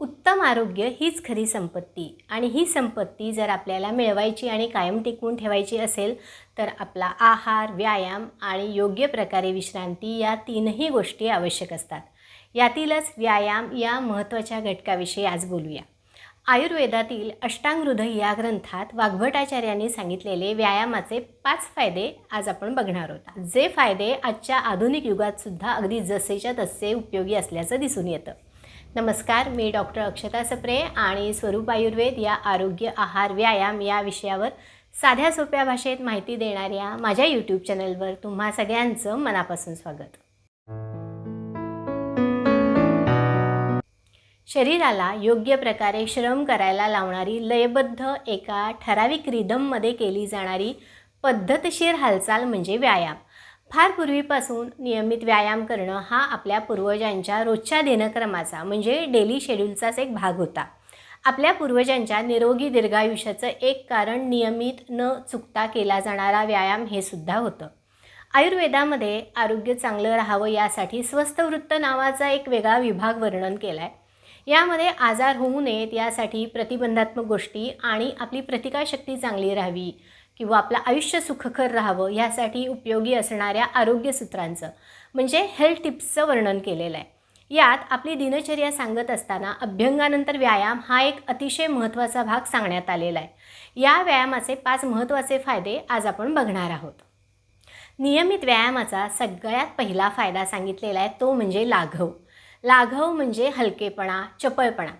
उत्तम आरोग्य हीच खरी संपत्ती. आणि ही संपत्ती जर आपल्याला मिळवायची आणि कायम टिकवून ठेवायची असेल तर आपला आहार व्यायाम आणि योग्य प्रकारे विश्रांती या तीनही गोष्टी आवश्यक असतात. यातीलच व्यायाम या महत्त्वाच्या घटकाविषयी आज बोलूया. आयुर्वेदातील अष्टांग हृदय या ग्रंथात वाघभटाचार्यांनी सांगितलेले व्यायामाचे पाच फायदे आज आपण बघणार आहोत. जे फायदे आजच्या आधुनिक युगात सुद्धा अगदी जसेच्या तसे उपयोगी असल्याचं दिसून येतं. नमस्कार मी डॉक्टर अक्षता सप्रे आणि स्वरूप आयुर्वेद या आरोग्य आहार व्यायाम या विषयावर साध्या सोप्या भाषेत माहिती देणाऱ्या माझ्या यूट्यूब चॅनलवर तुम्हा सगळ्यांचं मनापासून स्वागत. शरीराला योग्य प्रकारे श्रम करायला लावणारी लयबद्ध एका ठराविक रिदममध्ये केली जाणारी पद्धतशीर हालचाल म्हणजे व्यायाम. फार पूर्वीपासून नियमित व्यायाम करणं हा आपल्या पूर्वजांच्या रोजच्या दिनक्रमाचा म्हणजे डेली शेड्यूलचाच एक भाग होता. आपल्या पूर्वजांच्या निरोगी दीर्घायुष्याचं एक कारण नियमित न चुकता केला जाणारा व्यायाम हे सुद्धा होतं. आयुर्वेदामध्ये आरोग्य चांगलं राहावं यासाठी स्वस्थ वृत्त नावाचा एक वेगळा विभाग वर्णन केला आहे यामध्ये आजार होऊ नयेत यासाठी प्रतिबंधात्मक गोष्टी आणि आपली प्रतिकारशक्ती चांगली राहावी किंवा आपलं आयुष्य सुखकर राहावं ह्यासाठी उपयोगी असणाऱ्या आरोग्यसूत्रांचं म्हणजे हेल्थ टिप्सचं वर्णन केलेलं आहे. यात आपली दिनचर्या सांगत असताना अभ्यंगानंतर व्यायाम हा एक अतिशय महत्त्वाचा भाग सांगण्यात आलेला आहे. या व्यायामाचे पाच महत्त्वाचे फायदे आज आपण बघणार आहोत. नियमित व्यायामाचा सगळ्यात पहिला फायदा सांगितलेला आहे तो म्हणजे लाघव. लाघव म्हणजे हलकेपणा चपळपणा.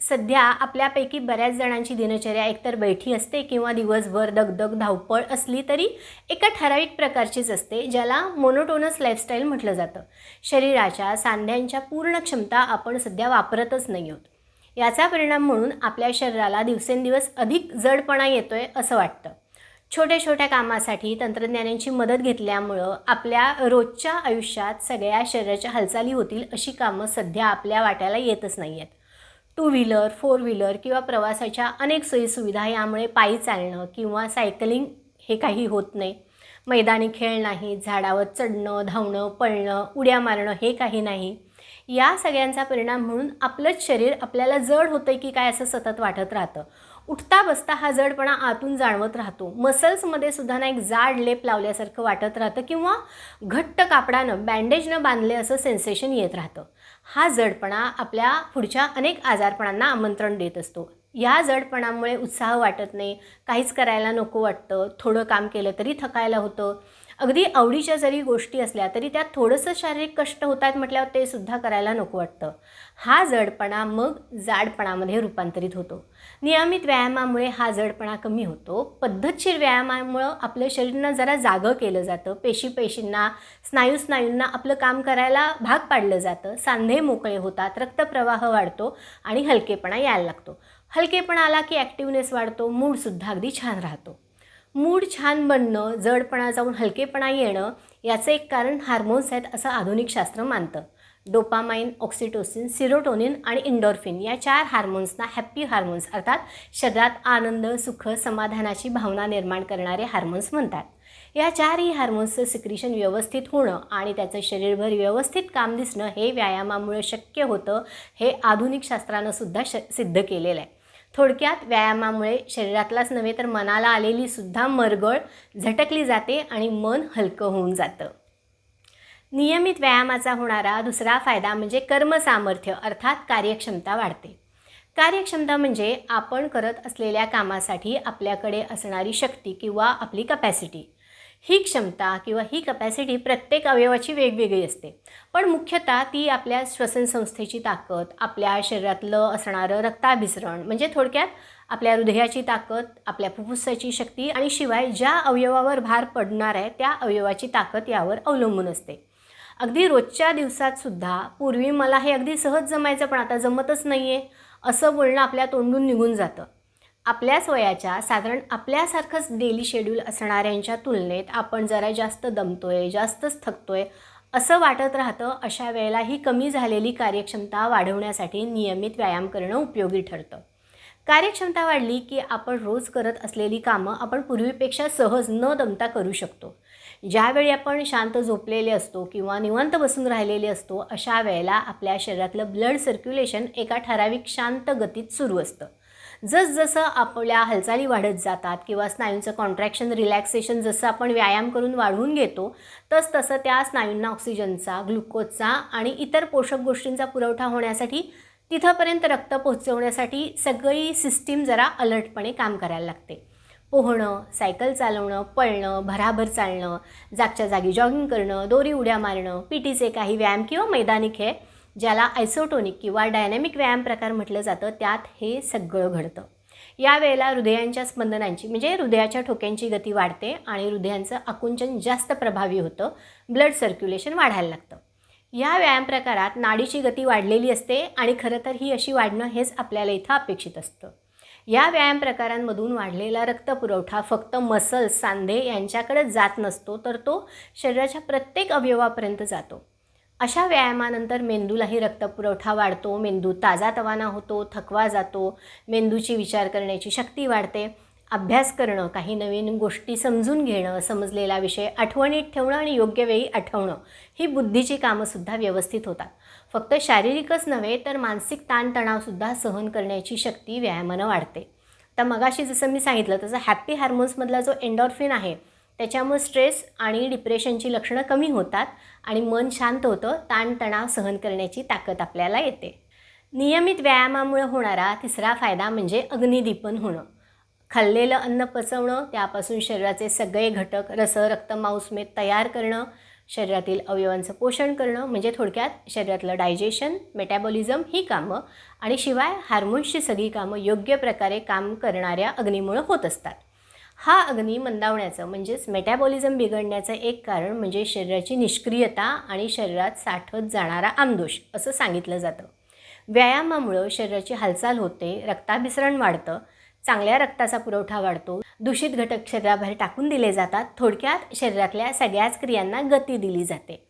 सध्या आपल्यापैकी बऱ्याच जणांची दिनचर्या एकतर बैठी असते किंवा दिवसभर दगदग धावपळ असली तरी एका ठराविक प्रकारचीच असते ज्याला मोनोटोनस लाईफस्टाईल म्हटलं जातं. शरीराच्या सांध्यांच्या पूर्ण क्षमता आपण सध्या वापरतच नाही आहोत. याचा परिणाम म्हणून आपल्या शरीराला दिवसेंदिवस अधिक जडपणा येतोय असं वाटतं. छोट्या छोट्या कामासाठी तंत्रज्ञानांची मदत घेतल्यामुळं आपल्या रोजच्या आयुष्यात सगळ्या शरीराच्या हालचाली होतील अशी कामं सध्या आपल्या वाट्याला येतच नाही आहेत टू व्हीलर फोर व्हीलर किंवा प्रवासाच्या अनेक सोयीसुविधा यामुळे पायी चालणं किंवा सायकलिंग हे काही होत नाही. मैदानी खेळ नाही झाडावर चढणं धावणं पळणं उड्या मारणं हे काही नाही. या सगळ्यांचा परिणाम म्हणून आपलंच शरीर आपल्याला जड होतं की काय असं सतत वाटत राहतं. उठता बसता हा जडपणा आतून जाणवत राहतो. मसल्समध्ये सुद्धा ना एक जाड लेप लावल्यासारखं वाटत राहतं किंवा घट्ट कापडानं बँडेजनं बांधले असं सेन्सेशन येत राहतं. हा जडपणा आपल्या पुढच्या अनेक आजारपणांना आमंत्रण देत असतो. या जडपणामुळे उत्साह वाटत नाही काहीच करायला नको वाटतं थोडं काम केलं तरी थकायला होतं. अगदी आवडीच्या जरी गोष्टी असल्या तरी त्यात थोडंसं शारीरिक कष्ट होत आहेत म्हटल्यावर ते सुद्धा करायला नको वाटतं. हा जडपणा मग जाडपणामध्ये रूपांतरित होतो. नियमित व्यायामामुळे हा जडपणा कमी होतो. पद्धतशीर व्यायामामुळं आपलं शरीरनं जरा जागं केलं जातं. पेशी पेशींना स्नायू स्नायूंना आपलं काम करायला भाग पाडलं जातं. सांधे मोकळे होतात रक्तप्रवाह वाढतो आणि हलकेपणा यायला लागतो. हलकेपणा आला की ॲक्टिवनेस वाढतो मूडसुद्धा अगदी छान राहतो. मूड छान बनणं जडपणा जाऊन हलकेपणा येणं याचं एक कारण हार्मोन्स आहेत असं आधुनिक शास्त्र मानतं. डोपामाइन ऑक्सिटोसिन सिरोटोनिन आणि इंडोर्फिन या चार हार्मोन्सना हॅप्पी हार्मोन्स अर्थात शरीरात आनंद सुख समाधानाची भावना निर्माण करणारे हार्मोन्स म्हणतात. या चारही हार्मोन्सचं सिक्रिशन व्यवस्थित होणं आणि त्याचं शरीरभर व्यवस्थित काम दिसणं हे व्यायामामुळे शक्य होतं हे आधुनिक शास्त्रानं सुद्धा श सिद्ध केलेलं आहे. थोडक्यात व्यायामामुळे शरीरातलाच नव्हे तर मनाला आलेली सुद्धा मरगळ झटकली जाते आणि मन हलकं होऊन जातं. नियमित व्यायामाचा होणारा दुसरा फायदा म्हणजे कर्मसामर्थ्य अर्थात कार्यक्षमता वाढते. कार्यक्षमता म्हणजे आपण करत असलेल्या कामासाठी आपल्याकडे असणारी शक्ती किंवा आपली कपॅसिटी ही क्षमता किंवा ही कपॅसिटी प्रत्येक अवयवाची वेगवेगळी असते. पण मुख्यतः ती आपल्या श्वसनसंस्थेची ताकद आपल्या शरीरातलं असणारं रक्ताभिसरण म्हणजे थोडक्यात आपल्या हृदयाची ताकद आपल्या फुफ्फुसाची शक्ती आणि शिवाय ज्या अवयवावर भार पडणार आहे त्या अवयवाची ताकद यावर अवलंबून असते. अगदी रोजच्या दिवसात सुद्धा पूर्वी मला हे अगदी सहज जमायचं पण आता जमतच नाही आहे असं बोलणं आपल्या तोंडून निघून जातं. आपल्याच वयाच्या साधारण आपल्यासारखंच डेली शेड्यूल असणाऱ्यांच्या तुलनेत आपण जरा जास्त दमतोय जास्तच थकतोय असं वाटत राहतं अशा वेळेला ही कमी झालेली कार्यक्षमता वाढवण्यासाठी नियमित व्यायाम करणं उपयोगी ठरतं. कार्यक्षमता वाढली की आपण रोज करत असलेली कामं आपण पूर्वीपेक्षा सहज न दमता करू शकतो. ज्यावेळी आपण शांत झोपलेले असतो किंवा निवांत बसून राहिलेले असतो अशा वेळेला आपल्या शरीरातलं ब्लड सर्क्युलेशन एका ठराविक शांत गतीत सुरू असतं. जसजसं आपल्या हालचाली वाढत जातात किंवा स्नायूंचं कॉन्ट्रॅक्शन रिलॅक्सेशन जसं आपण व्यायाम करून वाढवून घेतो तस तसं त्या स्नायूंना ऑक्सिजनचा ग्लुकोजचा आणि इतर पोषक गोष्टींचा पुरवठा होण्यासाठी तिथंपर्यंत रक्त पोहोचवण्यासाठी सगळी सिस्टीम जरा अलर्टपणे काम करायला लागते. पोहणं सायकल चालवणं पळणं भराभर चालणं जागच्या जागी जॉगिंग करणं दोरी उड्या मारणं पी टीचे काही व्यायाम किंवा मैदानी खेळ ज्याला आयसोटोनिक किंवा डायनॅमिक व्यायाम प्रकार म्हटलं जातं त्यात हे सगळं घडतं. या वेळेला हृदयांच्या स्पंदनांची म्हणजे हृदयाच्या ठोक्यांची गती वाढते आणि हृदयांचं आकुंचन जास्त प्रभावी होतं ब्लड सर्क्युलेशन वाढायला लागतं. या व्यायाम प्रकारात नाडीची गती वाढलेली असते आणि खरं तर ही अशी वाढणं हेच आपल्याला इथं अपेक्षित असतं. या व्यायाम प्रकारांमधून वाढलेला रक्तपुरवठा फक्त मसल्स सांधे यांच्याकडे जात नसतो तर तो शरीराच्या प्रत्येक अवयवापर्यंत जातो. अशा व्यायामानंतर मेंदूलाही रक्तपुरवठा वाढतो मेंदू ताजा तवाना होतो थकवा जातो मेंदूची विचार करण्याची शक्ती वाढते. अभ्यास करणं काही नवीन गोष्टी समजून घेणं समजलेला विषय आठवणीत ठेवणं आणि योग्य वेळी आठवणं ही बुद्धीची कामंसुद्धा व्यवस्थित होतात. फक्त शारीरिकच नव्हे तर मानसिक ताणतणावसुद्धा सहन करण्याची शक्ती व्यायामानं वाढते. तर मगाशी जसं मी सांगितलं तसं हॅप्पी हार्मोन्समधला जो एन्डॉर्फिन आहे त्याच्यामुळे स्ट्रेस आणि डिप्रेशनची लक्षणं कमी होतात आणि मन शांत होतं ताणतणाव सहन करण्याची ताकद आपल्याला येते. नियमित व्यायामामुळे होणारा तिसरा फायदा म्हणजे अग्निदीपन होणं. खाल्लेलं अन्न पचवणं त्यापासून शरीराचे सगळे घटक रस रक्त मांसमेद तयार करणं शरीरातील अवयवांचं पोषण करणं म्हणजे थोडक्यात शरीरातलं डायजेशन मेटॅबॉलिझम ही कामं आणि शिवाय हार्मोन्सची सगळी कामं योग्य प्रकारे काम करणाऱ्या अग्नीमुळं होत असतात. हा अग्नी मंदावण्याचं म्हणजेच मेटॅबॉलिझम बिघडण्याचं एक कारण म्हणजे शरीराची निष्क्रियता आणि शरीरात साठत जाणारा आमदोष असं सांगितलं जातं. व्यायामामुळं शरीराची हालचाल होते रक्ताभिसरण वाढतं चांगल्या रक्ताचा पुरवठा वाढतो दूषित घटक शरीराबाहेर टाकून दिले जातात थोडक्यात शरीरातल्या सगळ्याच क्रियांना गती दिली जाते.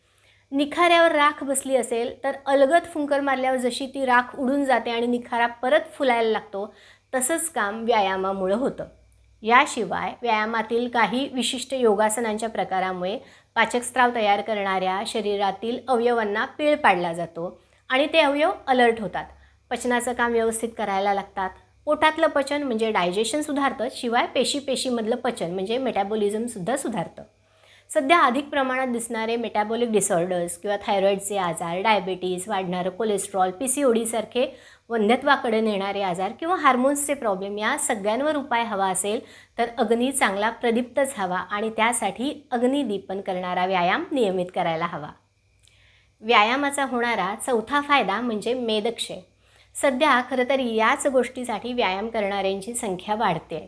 निखाऱ्यावर राख बसली असेल तर अलगद फुंकर मारल्यावर जशी ती राख उडून जाते आणि निखारा परत फुलायला लागतो तसंच काम व्यायामामुळं होतं. याशिवाय व्यायामातील काही विशिष्ट योगासनांच्या प्रकारामुळे पाचकस्त्राव तयार करणाऱ्या शरीरातील अवयवांना पीळ पाडला जातो आणि ते अवयव अलर्ट होतात. पचनाचं काम व्यवस्थित करायला लागतात. पोटातलं पचन म्हणजे डायजेशन सुधारतं शिवाय पेशी पेशीमधलं पचन म्हणजे मेटॅबॉलिझमसुद्धा सुधारतं. सध्या अधिक प्रमाणात दिसणारे मेटॅबॉलिक डिसऑर्डर्स किंवा थायरॉईडचे आजार डायबिटीज वाढणारं कोलेस्ट्रॉल पी सी ओडीसारखे वंध्यत्वाकडे नेणारे आजार किंवा हार्मोन्सचे प्रॉब्लेम या सगळ्यांवर उपाय हवा असेल तर अग्नी चांगला प्रदीप्तच हवा आणि त्यासाठी अग्निदीपन करणारा व्यायाम नियमित करायला हवा. व्यायामाचा होणारा चौथा फायदा म्हणजे मेदक्षय सध्या खरं तर याच गोष्टीसाठी व्यायाम करणाऱ्यांची संख्या वाढते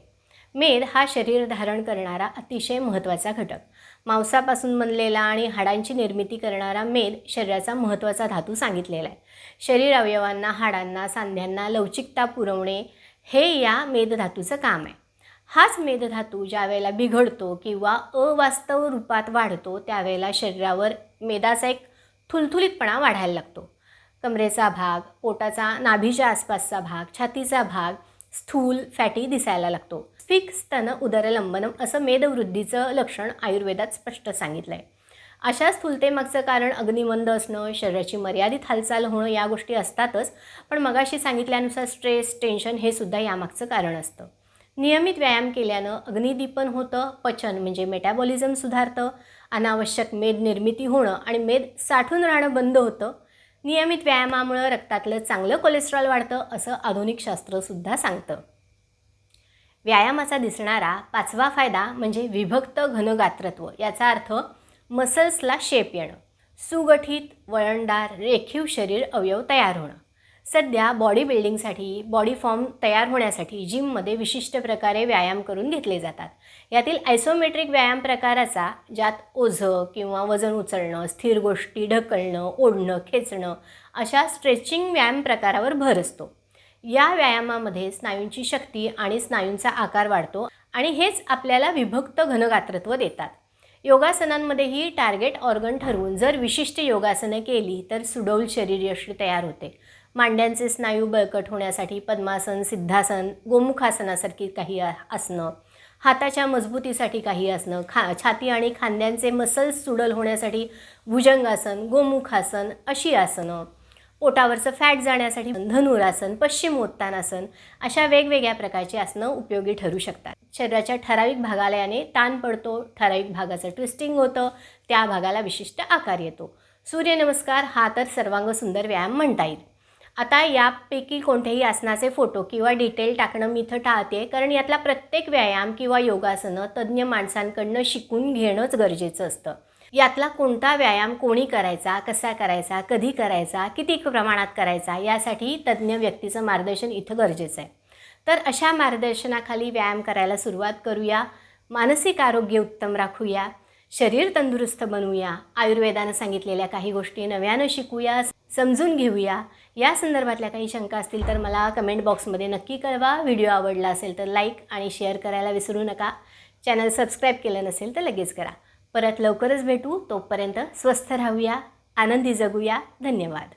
मेद हा शरीर धारण करणारा अतिशय महत्त्वाचा घटक. मांसापासून बनलेला आणि हाडांची निर्मिती करणारा मेद शरीराचा महत्त्वाचा धातू सांगितलेला आहे. शरीर अवयवांना हाडांना सांध्यांना लवचिकता पुरवणे हे या मेदधातूचं काम आहे. हाच मेदधातू ज्यावेळेला बिघडतो किंवा अवास्तव रूपात वाढतो त्यावेळेला शरीरावर मेदाचा एक थुलथुलीतपणा वाढायला लागतो. कमरेचा भाग पोटाचा नाभीच्या आसपासचा भाग छातीचा भाग स्थूल फॅटी दिसायला लागतो. स्फिक स्तन उदरलंबनम असं मेदवृद्धीचं लक्षण आयुर्वेदात स्पष्ट सांगितलं आहे अशा स्थूलतेमागचं कारण अग्निमंद असणं शरीराची मर्यादित हालचाल होणं या गोष्टी असतातच पण मगाशी सांगितल्यानुसार स्ट्रेस टेन्शन हे सुद्धा यामागचं कारण असतं. नियमित व्यायाम केल्यानं अग्निदीपन होतं पचन म्हणजे मेटॅबॉलिझम सुधारतं अनावश्यक मेद निर्मिती होणं आणि मेद साठून राहणं बंद होतं. नियमित व्यायामामुळं रक्तातलं चांगलं कोलेस्ट्रॉल वाढतं असं आधुनिक शास्त्रसुद्धा सांगतं. व्यायामाचा दिसणारा पाचवा फायदा म्हणजे विभक्त घनगात्रत्व याचा अर्थ मसल्सला शेप येणं सुगठित वळणदार रेखीव शरीर अवयव तयार होणं. सध्या बॉडी बिल्डिंगसाठी बॉडी फॉर्म तयार होण्यासाठी जिममध्ये विशिष्ट प्रकारे व्यायाम करून घेतले जातात. यातील आयसोमेट्रिक व्यायाम प्रकाराचा ज्यात ओझं किंवा वजन उचलणं स्थिर गोष्टी ढकलणं ओढणं खेचणं अशा स्ट्रेचिंग व्यायाम प्रकारावर भर असतो. या व्यायामामध्ये स्नायूंची शक्ती आणि स्नायूंचा आकार वाढतो आणि हेच आपल्याला विभक्त घनगात्रत्व देतात. योगासनांमध्येही टार्गेट ऑर्गन ठरवून जर विशिष्ट योगासनं केली तर सुडौल शरीरयष्टी तयार होते. मांड्यांचे स्नायू बळकट होण्यासाठी पद्मासन सिद्धासन गोमुखासनासारखी काही आसनं हाताच्या मजबूतीसाठी काही असणं खा छाती आणि खांद्यांचे मसल्स सुडल होण्यासाठी भुजंगासन गोमुखासन अशी आसनं पोटावरचं फॅट जाण्यासाठी धनुरासन पश्चिमोत्तानासन अशा वेगवेगळ्या प्रकारची आसनं उपयोगी ठरू शकतात. शरीराच्या ठराविक भागाला याने ताण पडतो ठराविक भागाचं ट्विस्टिंग होतं त्या भागाला विशिष्ट आकार येतो. सूर्यनमस्कार हा तर सर्वांग सुंदर व्यायाम म्हणता येईल. आता यापैकी कोणत्याही आसनाचे फोटो किंवा डिटेल टाकणं मी इथं टाळते कारण यातला प्रत्येक व्यायाम किंवा योगासनं तज्ज्ञ माणसांकडनं शिकून घेणंच गरजेचं असतं. यातला कोणता व्यायाम कोणी करायचा कसा करायचा कधी करायचा किती प्रमाणात करायचा यासाठी तज्ज्ञ व्यक्तीचं मार्गदर्शन इथं गरजेचं आहे. तर अशा मार्गदर्शनाखाली व्यायाम करायला सुरुवात करूया मानसिक आरोग्य उत्तम राखूया शरीर तंदुरुस्त बनवूया आयुर्वेदानं सांगितलेल्या काही गोष्टी नव्यानं शिकूया समजून घेऊया या संदर्भातल्या काही शंका असतील तर मला कमेंट बॉक्समध्ये नक्की कळवा. व्हिडिओ आवडला असेल तर लाईक आणि शेअर करायला विसरू नका. चॅनल सबस्क्राईब केलं नसेल तर लगेच करा. परत लवकरच भेटू. तोपर्यंत स्वस्थ राहूया. आनंदी जगूया. धन्यवाद.